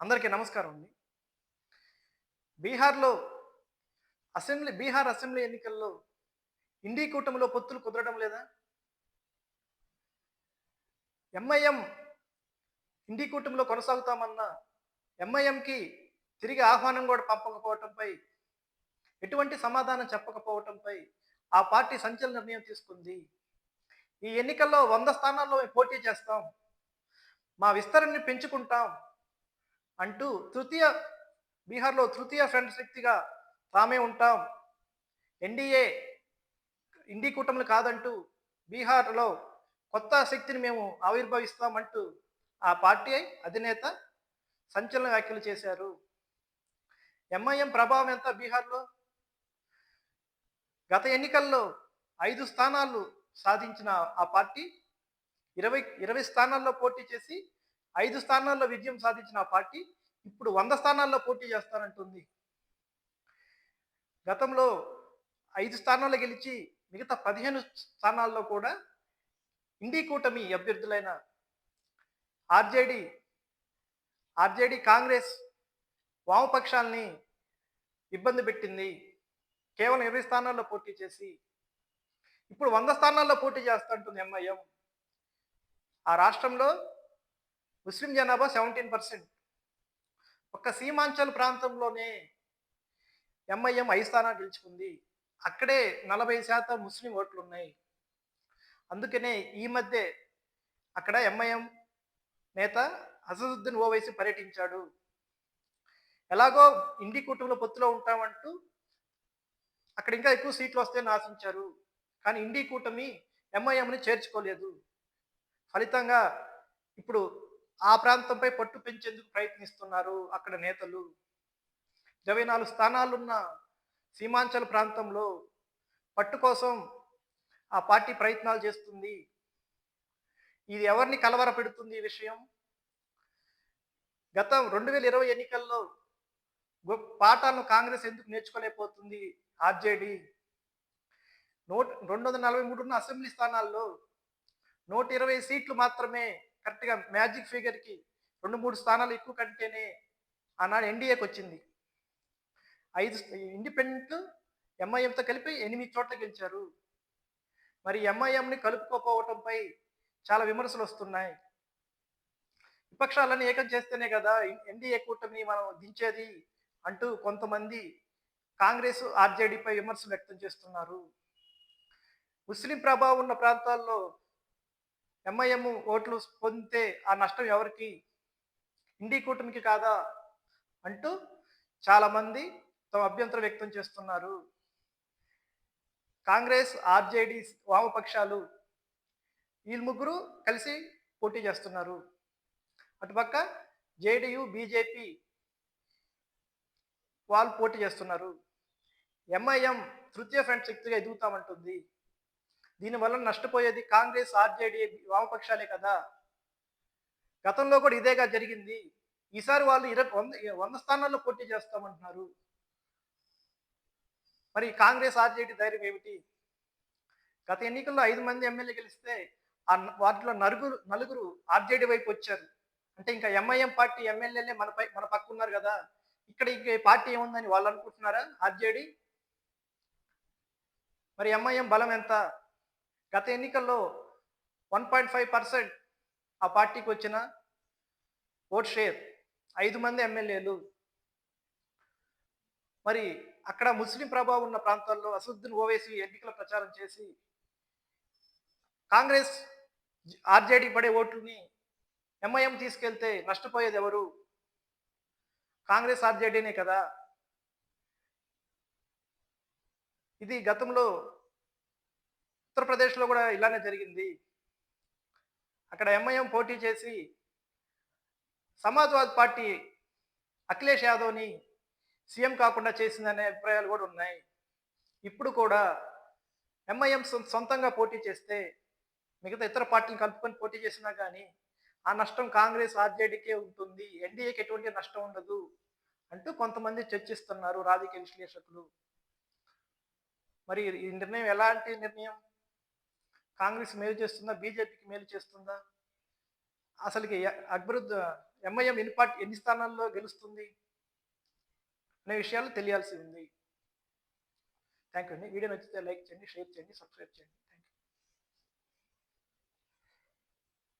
అందరికీ నమస్కారం అండి. బీహార్లో అసెంబ్లీ బీహార్ అసెంబ్లీ ఎన్నికల్లో ఇండీ కూటమిలో పొత్తులు కుదరడం లేదా? ఎంఐఎం ఇండీ కూటమిలో కొనసాగుతామన్న ఎంఐఎంకి తిరిగి ఆహ్వానం కూడా పంపకపోవటంపై ఎటువంటి సమాధానం చెప్పకపోవటంపై ఆ పార్టీ సంచలన నిర్ణయం తీసుకుంది. ఈ ఎన్నికల్లో వంద స్థానాల్లో మేము పోటీ చేస్తాం. మా విస్తరణని పెంచుకుంటాం. అంటూ తృతీయ బీహార్లో తృతీయ ఫ్రంట్ శక్తిగా తామే ఉంటాం. ఎన్డీఏ ఇండి కూటములు కాదంటూ బీహార్లో కొత్త శక్తిని మేము ఆవిర్భవిస్తామంటూ ఆ పార్టీ అధినేత సంచలన వ్యాఖ్యలు చేశారు. ఎంఐఎం ప్రభావం ఎంత బీహార్లో? గత ఎన్నికల్లో ఐదు స్థానాలు సాధించిన ఆ పార్టీ ఇరవై ఇరవై స్థానాల్లో పోటీ చేసి ఐదు స్థానాల్లో విజయం సాధించిన ఆ పార్టీ ఇప్పుడు వంద స్థానాల్లో పోటీ చేస్తానంటుంది. గతంలో ఐదు స్థానాల్లో గెలిచి మిగతా పదిహేను స్థానాల్లో కూడా ఇండి కూటమి అభ్యర్థులైన ఆర్జేడి ఆర్జేడి కాంగ్రెస్ వామపక్షాల్ని ఇబ్బంది పెట్టింది. కేవలం ఇరవై స్థానాల్లో పోటీ చేసి ఇప్పుడు వంద స్థానాల్లో పోటీ చేస్తుంటుంది ఎంఐఎం. ఆ రాష్ట్రంలో ముస్లిం జనాభా సెవెంటీన్ పర్సెంట్. ఒక్క సీమాంచల్ ప్రాంతంలోనే ఎంఐఎం ఐదు స్థానాలు గెలుచుకుంది. అక్కడే నలభై శాతం ముస్లిం ఓట్లు ఉన్నాయి అందుకనే ఈ మధ్య అక్కడ ఎంఐఎం నేత అసదుద్దీన్ ఓవైసీ పర్యటించాడు. ఎలాగో ఇండి కుటుంబంలో పొత్తులో ఉంటామంటూ అక్కడ ఇంకా ఎక్కువ సీట్లు వస్తాయని ఆశించారు కానీ ఇండి కూటమి ఎంఐఎంని చేర్చుకోలేదు. ఫలితంగా ఇప్పుడు ఆ ప్రాంతంపై పట్టు పెంచేందుకు ప్రయత్నిస్తున్నారు అక్కడ నేతలు. ఇరవై నాలుగు స్థానాలున్న సీమాంచల్ ప్రాంతంలో పట్టు కోసం ఆ పార్టీ ప్రయత్నాలు చేస్తుంది. ఇది ఎవరిని కలవర పెడుతుంది ఈ విషయం? గతం రెండు వేల ఇరవై ఎన్నికల్లో పాఠాలను కాంగ్రెస్ ఎందుకు నేర్చుకోలేకపోతుంది? ఆర్జేడి నూట రెండు వందల నలభై మూడు ఉన్న అసెంబ్లీ స్థానాల్లో నూట ఇరవై సీట్లు మాత్రమే కరెక్ట్గా మ్యాజిక్ ఫిగర్కి రెండు మూడు స్థానాలు ఎక్కువ కంటేనే ఆనాడు ఎన్డీఏకి వచ్చింది. ఐదు ఇండిపెండెంట్ ఎంఐఎంతో కలిపి ఎనిమిది చోట్ల గెలిచారు. మరి ఎంఐఎంని కలుపుకోపోవటంపై చాలా విమర్శలు వస్తున్నాయి. విపక్షాలన్నీ ఏకం చేస్తేనే కదా ఎన్డీఏ కూటమిని మనం దించేది అంటూ కొంతమంది కాంగ్రెస్ ఆర్జేడీపై విమర్శలు వ్యక్తం చేస్తున్నారు. ముస్లిం ప్రభావం ఉన్న ప్రాంతాల్లో ఎంఐఎం ఓట్లు పొందితే ఆ నష్టం ఎవరికి? ఇండి కూటమికి కాదా? అంటూ చాలామంది తమ అభ్యంతరం వ్యక్తం చేస్తున్నారు. కాంగ్రెస్ ఆర్జేడి వామపక్షాలు వీళ్ళు ముగ్గురు కలిసి పోటీ చేస్తున్నారు. అటుపక్క జేడియు బీజేపీ వాళ్ళు పోటీ చేస్తున్నారు. ఎంఐఎం తృతీయ ఫ్రంట్ శక్తిగా ఎదుగుతామంటుంది. దీనివల్ల నష్టపోయేది కాంగ్రెస్ ఆర్జేడీ వామపక్షాలే కదా. గతంలో కూడా ఇదేగా జరిగింది. ఈసారి వాళ్ళు ఇరవై వంద వంద స్థానాల్లో పోటీ చేస్తామంటున్నారు. మరి కాంగ్రెస్ ఆర్జేడీ ధైర్యం ఏమిటి? గత ఎన్నికల్లో ఐదు మంది ఎమ్మెల్యే గెలిస్తే ఆ వాటిలో నలుగురు నలుగురు ఆర్జేడీ వైపు వచ్చారు. అంటే ఇంకా ఎంఐఎం పార్టీ ఎమ్మెల్యేలే మనపై మన పక్క ఉన్నారు కదా. ఇక్కడ ఇంక పార్టీ ఏముందని వాళ్ళు అనుకుంటున్నారా? ఆర్జేడీ? మరి ఎంఐఎం బలం ఎంత? గత ఎన్నికల్లో వన్ పాయింట్ ఫైవ్ పర్సెంట్ ఆ పార్టీకి వచ్చిన ఓట్ షేర్ ఐదు మంది ఎమ్మెల్యేలు. మరి అక్కడ ముస్లిం ప్రభావం ఉన్న ప్రాంతాల్లో అసదుద్దీన్ ఓవేసి ఎన్నికల ప్రచారం చేసి కాంగ్రెస్ ఆర్జేడీ పడే ఓట్లని ఎంఐఎం తీసుకెళ్తే నష్టపోయేది ఎవరు? కాంగ్రెస్ ఆర్జేడీనే కదా. ఇది గతంలో ఉత్తరప్రదేశ్లో కూడా ఇలానే జరిగింది. అక్కడ ఎంఐఎం పోటీ చేసి సమాజ్వాద్ పార్టీ అఖిలేష్ యాదవ్ని సీఎం కాకుండా చేసిందనే అభిప్రాయాలు కూడా ఉన్నాయి. ఇప్పుడు కూడా ఎంఐఎం సొంతంగా పోటీ చేస్తే మిగతా ఇతర పార్టీలు కలుపుకొని పోటీ చేసినా కానీ ఆ నష్టం కాంగ్రెస్ ఆర్జేడీకే ఉంటుంది. ఎన్డీఏకి ఎటువంటి నష్టం ఉండదు అంటూ కొంతమంది చర్చిస్తున్నారు రాజకీయ విశ్లేషకులు. మరి ఈ నిర్ణయం ఎలాంటి నిర్ణయం? కాంగ్రెస్ మేలు చేస్తుందా? బీజేపీకి మేలు చేస్తుందా? అసలుకి అక్బరుద్ ఎంఐఎం ఎన్ని పార్టీ ఎన్ని స్థానాల్లో గెలుస్తుంది? అనే విషయాలు తెలియాల్సి ఉంది. థ్యాంక్ యూ అండి. వీడియో నచ్చితే లైక్ చేయండి షేర్ చేయండి సబ్స్క్రైబ్ చేయండి.